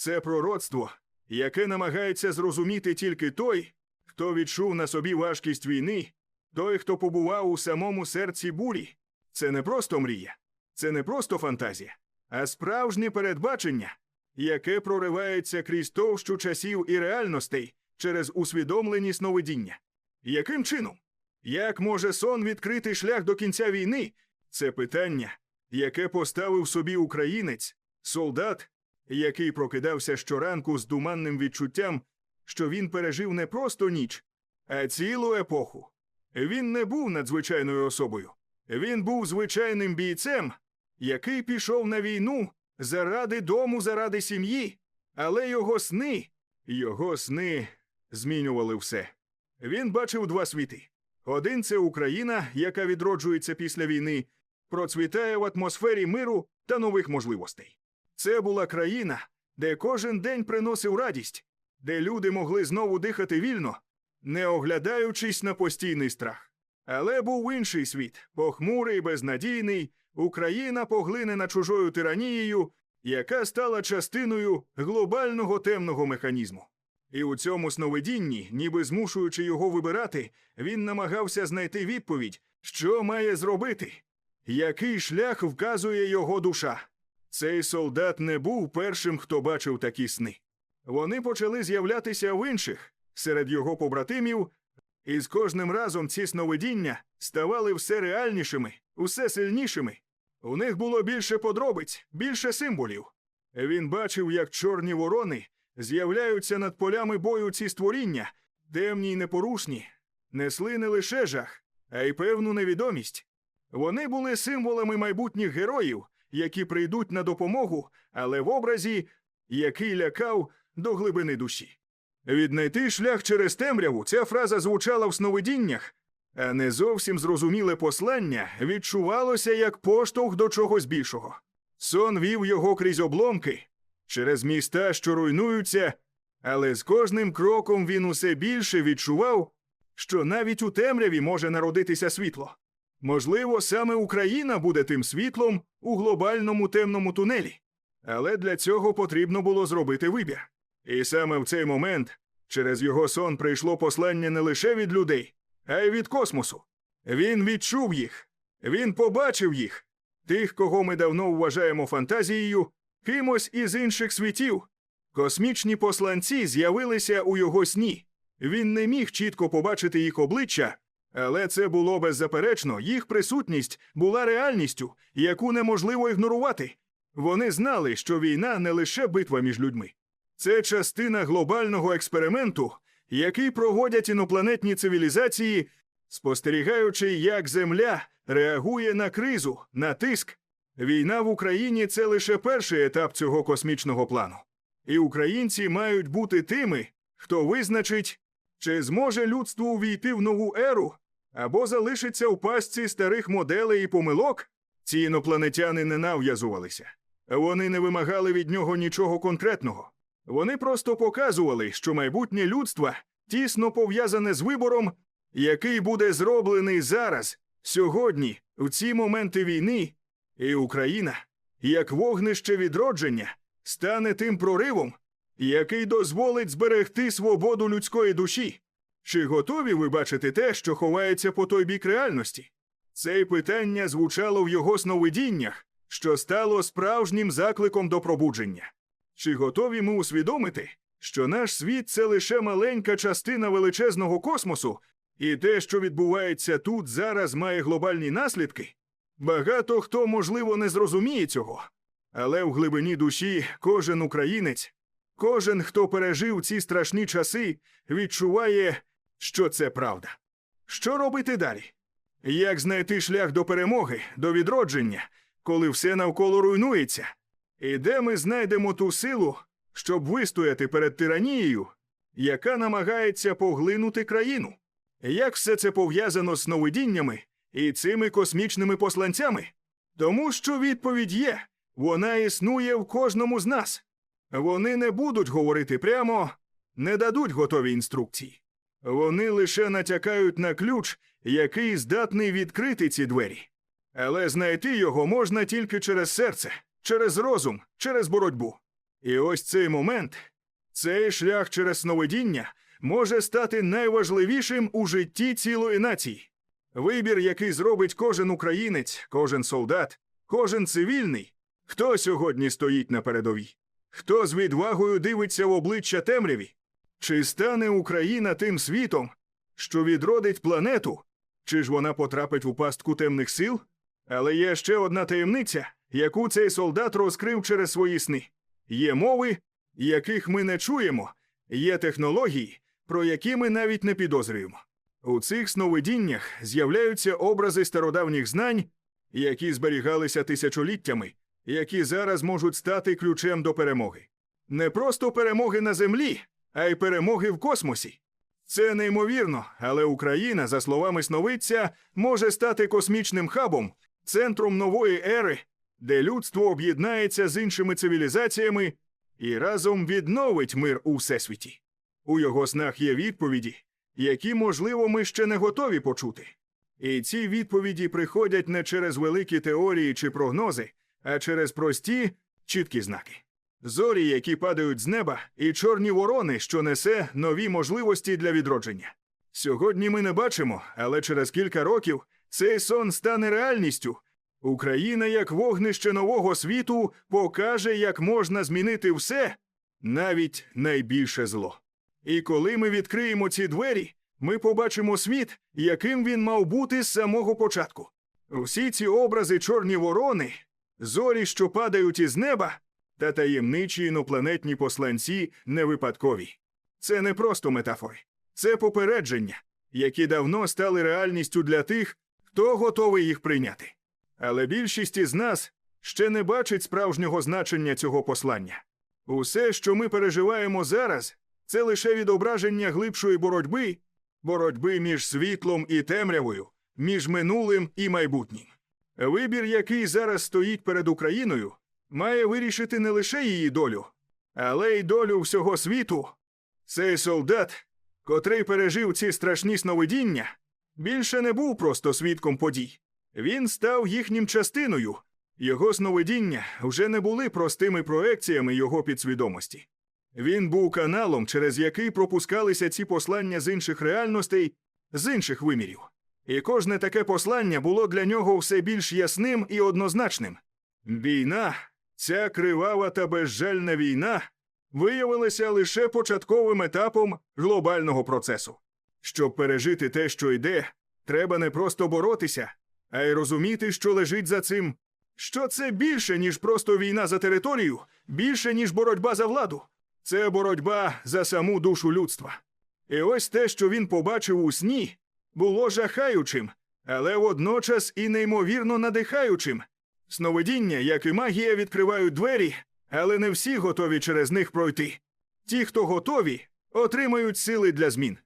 Це пророцтво, яке намагається зрозуміти тільки той, хто відчув на собі важкість війни, той, хто побував у самому серці бурі. Це не просто мрія, це не просто фантазія, а справжнє передбачення, яке проривається крізь товщу часів і реальностей через усвідомлені сновидіння. Яким чином? Як може сон відкрити шлях до кінця війни? Це питання, яке поставив собі українець, солдат, який прокидався щоранку з думанним відчуттям, що він пережив не просто ніч, а цілу епоху. Він не був надзвичайною особою. Він був звичайним бійцем, який пішов на війну заради дому, заради сім'ї, але його сни, його сни змінювали все. Він бачив два світи. Один це Україна, яка відроджується після війни, процвітає в атмосфері миру та нових можливостей. Це була країна, де кожен день приносив радість, де люди могли знову дихати вільно, не оглядаючись на постійний страх. Але був інший світ, похмурий, безнадійний, Україна поглинена чужою тиранією, яка стала частиною глобального темного механізму. І у цьому сновидінні, ніби змушуючи його вибирати, він намагався знайти відповідь, що має зробити, який шлях вказує його душа. Цей солдат не був першим, хто бачив такі сни. Вони почали з'являтися в інших, серед його побратимів, і з кожним разом ці сновидіння ставали все реальнішими, усе сильнішими. У них було більше подробиць, більше символів. Він бачив, як чорні ворони з'являються над полями бою ці створіння, темні й непорушні, несли не лише жах, а й певну невідомість. Вони були символами майбутніх героїв, які прийдуть на допомогу, але в образі, який лякав до глибини душі. Віднайти шлях через темряву ця фраза звучала в сновидіннях, а не зовсім зрозуміле послання відчувалося як поштовх до чогось більшого. Сон вів його крізь обломки, через міста, що руйнуються, але з кожним кроком він усе більше відчував, що навіть у темряві може народитися світло. Можливо, саме Україна буде тим світлом у глобальному темному тунелі. Але для цього потрібно було зробити вибір. І саме в цей момент через його сон прийшло послання не лише від людей, а й від космосу. Він відчув їх, він побачив їх, тих, кого ми давно вважаємо фантазією, кимось із інших світів. Космічні посланці з'явилися у його сні. Він не міг чітко побачити їх обличчя, але це було беззаперечно, їх присутність була реальністю, яку неможливо ігнорувати. Вони знали, що війна не лише битва між людьми. Це частина глобального експерименту, який проводять інопланетні цивілізації, спостерігаючи, як Земля реагує на кризу, на тиск. Війна в Україні це лише перший етап цього космічного плану. І українці мають бути тими, хто визначить, чи зможе людство увійти в нову еру, або залишиться в пастці старих моделей і помилок. Ці інопланетяни не нав'язувалися. Вони не вимагали від нього нічого конкретного. Вони просто показували, що майбутнє людства тісно пов'язане з вибором, який буде зроблений зараз, сьогодні, в ці моменти війни, і Україна, як вогнище відродження, стане тим проривом, який дозволить зберегти свободу людської душі. Чи готові ви бачити те, що ховається по той бік реальності? Це питання звучало в його сновидіннях, що стало справжнім закликом до пробудження. Чи готові ми усвідомити, що наш світ це лише маленька частина величезного космосу, і те, що відбувається тут зараз, має глобальні наслідки? Багато хто, можливо, не зрозуміє цього, але в глибині душі кожен українець, кожен, хто пережив ці страшні часи, відчуває, що це правда. Що робити далі? Як знайти шлях до перемоги, до відродження, коли все навколо руйнується? І де ми знайдемо ту силу, щоб вистояти перед тиранією, яка намагається поглинути країну? Як все це пов'язано з сновидіннями і цими космічними посланцями? Тому що відповідь є, вона існує в кожному з нас. Вони не будуть говорити прямо, не дадуть готові інструкції. Вони лише натякають на ключ, який здатний відкрити ці двері. Але знайти його можна тільки через серце, через розум, через боротьбу. І ось цей момент, цей шлях через сновидіння може стати найважливішим у житті цілої нації. Вибір, який зробить кожен українець, кожен солдат, кожен цивільний, хто сьогодні стоїть на передовій, хто з відвагою дивиться в обличчя темряві, чи стане Україна тим світом, що відродить планету, чи ж вона потрапить у пастку темних сил? Але є ще одна таємниця, яку цей солдат розкрив через свої сни. Є мови, яких ми не чуємо, є технології, про які ми навіть не підозрюємо. У цих сновидіннях з'являються образи стародавніх знань, які зберігалися тисячоліттями, які зараз можуть стати ключем до перемоги. Не просто перемоги на землі, а й перемоги в космосі. Це неймовірно, але Україна, за словами сновидця, може стати космічним хабом, центром нової ери, де людство об'єднається з іншими цивілізаціями і разом відновить мир у всесвіті. У його снах є відповіді, які, можливо, ми ще не готові почути. І ці відповіді приходять не через великі теорії чи прогнози, а через прості, чіткі знаки. Зорі, які падають з неба, і чорні ворони, що несе нові можливості для відродження. Сьогодні ми не бачимо, але через кілька років цей сон стане реальністю. Україна, як вогнище нового світу, покаже, як можна змінити все, навіть найбільше зло. І коли ми відкриємо ці двері, ми побачимо світ, яким він мав бути з самого початку. Усі ці образи чорні ворони, зорі, що падають із неба, та таємничі інопланетні посланці не випадкові. Це не просто метафори, це попередження, які давно стали реальністю для тих, хто готовий їх прийняти. Але більшість із нас ще не бачить справжнього значення цього послання. Усе, що ми переживаємо зараз, це лише відображення глибшої боротьби, боротьби між світлом і темрявою, між минулим і майбутнім. Вибір, який зараз стоїть перед Україною, має вирішити не лише її долю, але й долю всього світу. Цей солдат, котрий пережив ці страшні сновидіння, більше не був просто свідком подій. Він став їхнім частиною. Його сновидіння вже не були простими проекціями його підсвідомості. Він був каналом, через який пропускалися ці послання з інших реальностей, з інших вимірів. І кожне таке послання було для нього все більш ясним і однозначним. Війна, ця кривава та безжальна війна, виявилася лише початковим етапом глобального процесу. Щоб пережити те, що йде, треба не просто боротися, а й розуміти, що лежить за цим, що це більше, ніж просто війна за територію, більше, ніж боротьба за владу. Це боротьба за саму душу людства. І ось те, що він побачив у сні, було жахаючим, але водночас і неймовірно надихаючим. Сновидіння, як і магія, відкривають двері, але не всі готові через них пройти. Ті, хто готові, отримають сили для змін.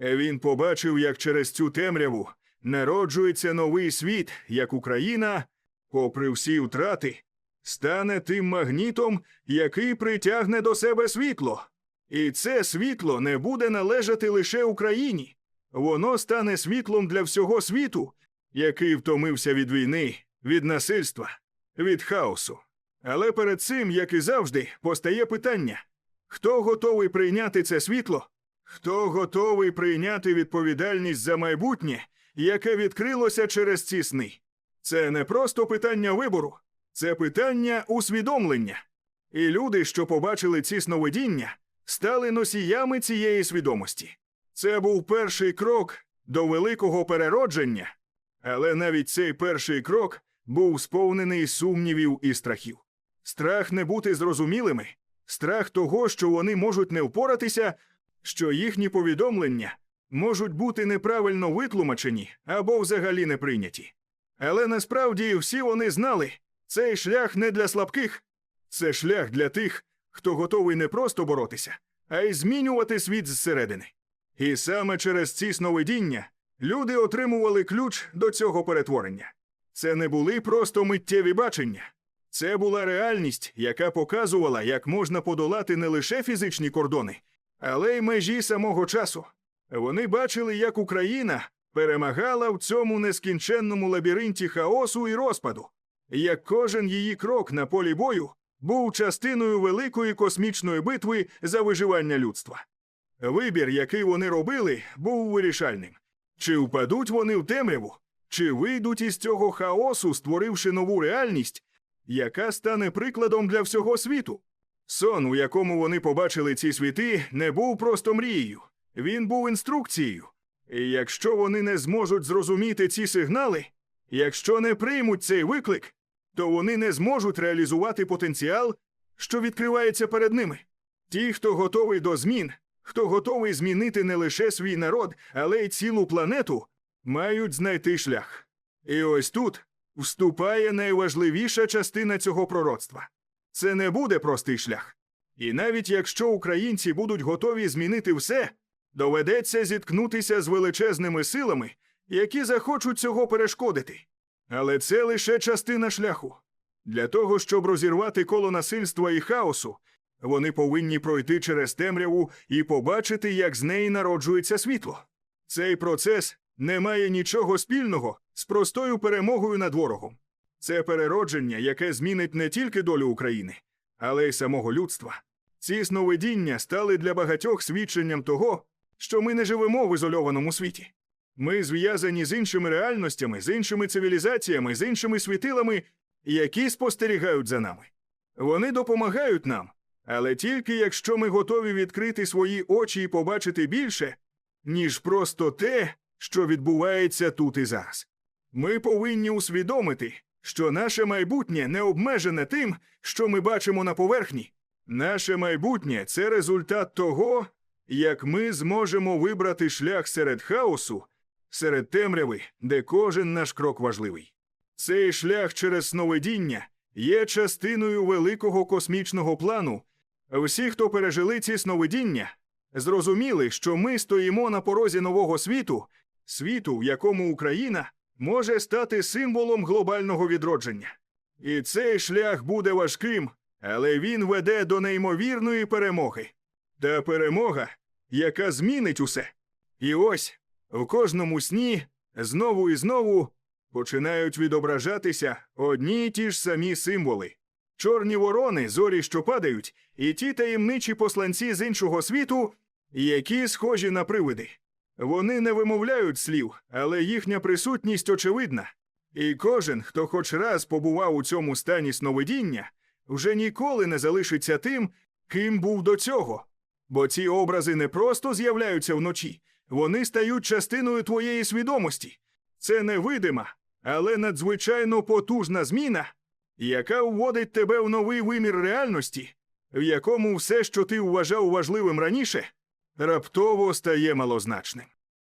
Він побачив, як через цю темряву народжується новий світ, як Україна, попри всі втрати, стане тим магнітом, який притягне до себе світло. І це світло не буде належати лише Україні. Воно стане світлом для всього світу, який втомився від війни, від насильства, від хаосу. Але перед цим, як і завжди, постає питання: хто готовий прийняти це світло? Хто готовий прийняти відповідальність за майбутнє, яке відкрилося через ці сни? Це не просто питання вибору, це питання усвідомлення. І люди, що побачили ці сновидіння, стали носіями цієї свідомості. Це був перший крок до великого переродження, але навіть цей перший крок був сповнений сумнівів і страхів. Страх не бути зрозумілими, страх того, що вони можуть не впоратися, що їхні повідомлення можуть бути неправильно витлумачені або взагалі не прийняті. Але насправді всі вони знали, цей шлях не для слабких, це шлях для тих, хто готовий не просто боротися, а й змінювати світ зсередини. І саме через ці сновидіння люди отримували ключ до цього перетворення. Це не були просто миттєві бачення, це була реальність, яка показувала, як можна подолати не лише фізичні кордони, але й межі самого часу. Вони бачили, як Україна перемагала в цьому нескінченному лабіринті хаосу і розпаду, як кожен її крок на полі бою був частиною великої космічної битви за виживання людства. Вибір, який вони робили, був вирішальним. Чи впадуть вони в темряву, чи вийдуть із цього хаосу, створивши нову реальність, яка стане прикладом для всього світу? Сон, у якому вони побачили ці світи, не був просто мрією, він був інструкцією. І якщо вони не зможуть зрозуміти ці сигнали, якщо не приймуть цей виклик, то вони не зможуть реалізувати потенціал, що відкривається перед ними. Ті, хто готовий до змін, хто готовий змінити не лише свій народ, але й цілу планету, мають знайти шлях. І ось тут вступає найважливіша частина цього пророцтва. Це не буде простий шлях. І навіть якщо українці будуть готові змінити все, доведеться зіткнутися з величезними силами, які захочуть цього перешкодити. Але це лише частина шляху. Для того, щоб розірвати коло насильства і хаосу, вони повинні пройти через темряву і побачити, як з неї народжується світло. Цей процес не має нічого спільного з простою перемогою над ворогом. Це переродження, яке змінить не тільки долю України, але й самого людства. Ці сновидіння стали для багатьох свідченням того, що ми не живемо в ізольованому світі. Ми зв'язані з іншими реальностями, з іншими цивілізаціями, з іншими світилами, які спостерігають за нами. Вони допомагають нам, але тільки якщо ми готові відкрити свої очі і побачити більше, ніж просто те, що відбувається тут і зараз. Ми повинні усвідомити, що наше майбутнє не обмежене тим, що ми бачимо на поверхні. Наше майбутнє це результат того, як ми зможемо вибрати шлях серед хаосу, серед темряви, де кожен наш крок важливий. Цей шлях через сновидіння є частиною великого космічного плану. Всі, хто пережили ці сновидіння, зрозуміли, що ми стоїмо на порозі нового світу, світу, в якому Україна може стати символом глобального відродження. І цей шлях буде важким, але він веде до неймовірної перемоги. Та перемога, яка змінить усе. І ось в кожному сні знову і знову починають відображатися одні й ті ж самі символи. Чорні ворони, зорі, що падають, і ті таємничі посланці з іншого світу, які схожі на привиди. Вони не вимовляють слів, але їхня присутність очевидна. І кожен, хто хоч раз побував у цьому стані сновидіння, вже ніколи не залишиться тим, ким був до цього. Бо ці образи не просто з'являються вночі, вони стають частиною твоєї свідомості. Це невидима, але надзвичайно потужна зміна, яка вводить тебе в новий вимір реальності, в якому все, що ти вважав важливим раніше, раптово стає малозначним.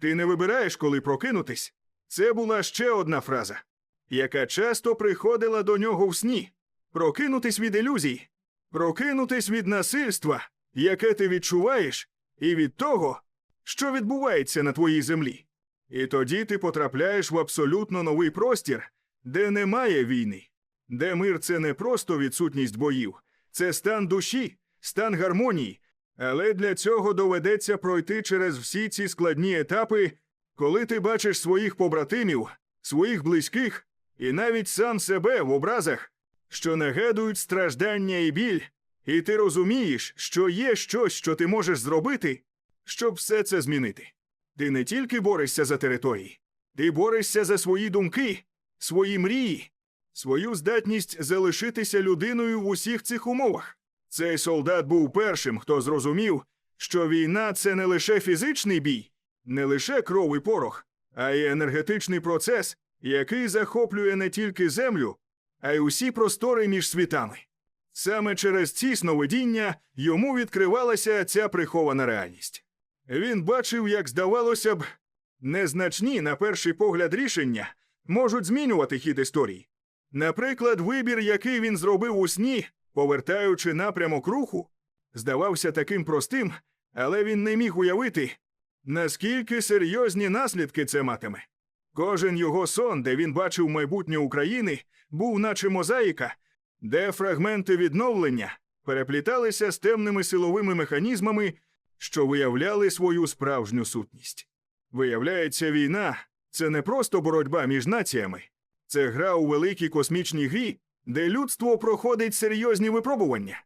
Ти не вибираєш, коли прокинутись. Це була ще одна фраза, яка часто приходила до нього в сні прокинутись від ілюзій, прокинутись від насильства, яке ти відчуваєш, і від того, що відбувається на твоїй землі. І тоді ти потрапляєш в абсолютно новий простір, де немає війни, де мир це не просто відсутність боїв, це стан душі, стан гармонії. Але для цього доведеться пройти через всі ці складні етапи, коли ти бачиш своїх побратимів, своїх близьких і навіть сам себе в образах, що нагадують страждання і біль, і ти розумієш, що є щось, що ти можеш зробити, щоб все це змінити. Ти не тільки борешся за території, ти борешся за свої думки, свої мрії, свою здатність залишитися людиною в усіх цих умовах. Цей солдат був першим, хто зрозумів, що війна це не лише фізичний бій, не лише кров і порох, а й енергетичний процес, який захоплює не тільки землю, а й усі простори між світами. Саме через ці сновидіння йому відкривалася ця прихована реальність. Він бачив, як здавалося б, незначні, на перший погляд, рішення можуть змінювати хід історії. Наприклад, вибір, який він зробив у сні, повертаючи напрямок руху, здавався таким простим, але він не міг уявити, наскільки серйозні наслідки це матиме. Кожен його сон, де він бачив майбутнє України, був наче мозаїка, де фрагменти відновлення перепліталися з темними силовими механізмами, що виявляли свою справжню сутність. Виявляється, війна це не просто боротьба між націями, це гра у великій космічній грі, де людство проходить серйозні випробування.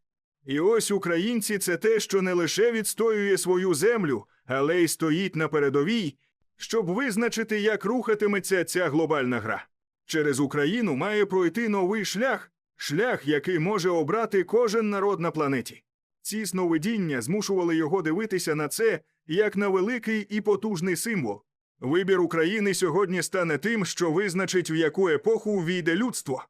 І ось українці це те, що не лише відстоює свою землю, але й стоїть на передовій, щоб визначити, як рухатиметься ця глобальна гра. Через Україну має пройти новий шлях, шлях, який може обрати кожен народ на планеті. Ці сновидіння змушували його дивитися на це як на великий і потужний символ. Вибір України сьогодні стане тим, що визначить, в яку епоху війде людство.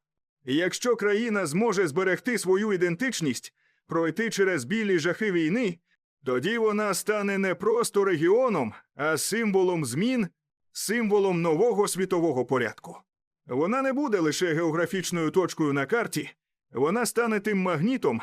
Якщо країна зможе зберегти свою ідентичність, пройти через білі жахи війни, тоді вона стане не просто регіоном, а символом змін, символом нового світового порядку. Вона не буде лише географічною точкою на карті, вона стане тим магнітом,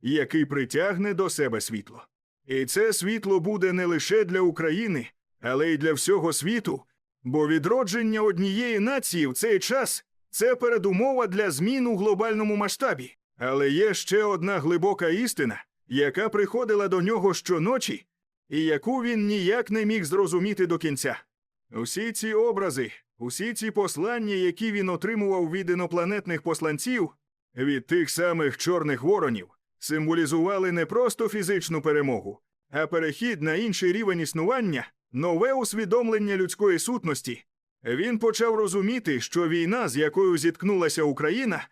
який притягне до себе світло. І це світло буде не лише для України, але й для всього світу, бо відродження однієї нації в цей час це передумова для змін у глобальному масштабі. Але є ще одна глибока істина, яка приходила до нього щоночі, і яку він ніяк не міг зрозуміти до кінця. Усі ці образи, усі ці послання, які він отримував від інопланетних посланців, від тих самих чорних воронів, символізували не просто фізичну перемогу, а перехід на інший рівень існування, нове усвідомлення людської сутності. Він почав розуміти, що війна, з якою зіткнулася Україна,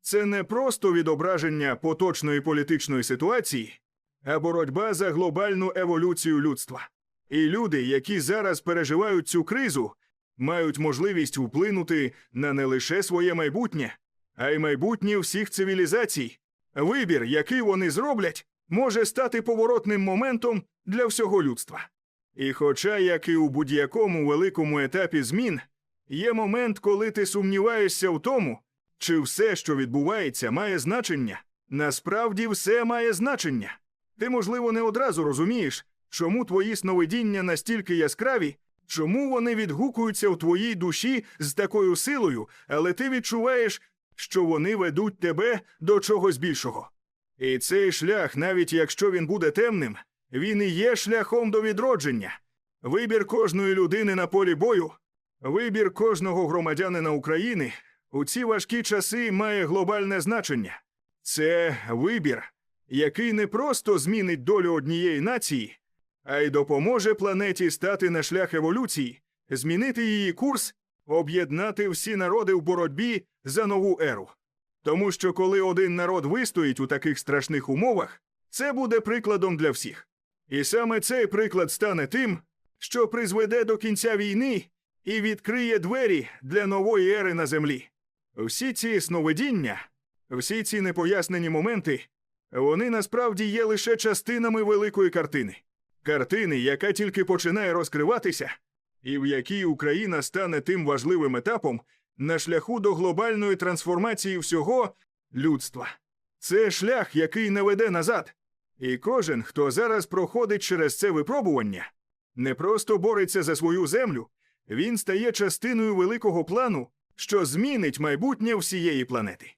це не просто відображення поточної політичної ситуації, а боротьба за глобальну еволюцію людства. І люди, які зараз переживають цю кризу, мають можливість вплинути на не лише своє майбутнє, а й майбутнє всіх цивілізацій. Вибір, який вони зроблять, може стати поворотним моментом для всього людства. І хоча, як і у будь-якому великому етапі змін, є момент, коли ти сумніваєшся в тому, чи все, що відбувається, має значення, насправді все має значення. Ти, можливо, не одразу розумієш, чому твої сновидіння настільки яскраві, чому вони відгукуються в твоїй душі з такою силою, але ти відчуваєш, що вони ведуть тебе до чогось більшого. І цей шлях, навіть якщо він буде темним, він і є шляхом до відродження. Вибір кожної людини на полі бою, вибір кожного громадянина України у ці важкі часи має глобальне значення. Це вибір, який не просто змінить долю однієї нації, а й допоможе планеті стати на шлях еволюції, змінити її курс, об'єднати всі народи в боротьбі за нову еру. Тому що коли один народ вистоїть у таких страшних умовах, це буде прикладом для всіх. І саме цей приклад стане тим, що призведе до кінця війни і відкриє двері для нової ери на землі. Всі ці сновидіння, всі ці непояснені моменти, вони насправді є лише частинами великої картини. Картини, яка тільки починає розкриватися, і в якій Україна стане тим важливим етапом на шляху до глобальної трансформації всього людства. Це шлях, який не веде назад. І кожен, хто зараз проходить через це випробування, не просто бореться за свою землю, він стає частиною великого плану, що змінить майбутнє всієї планети.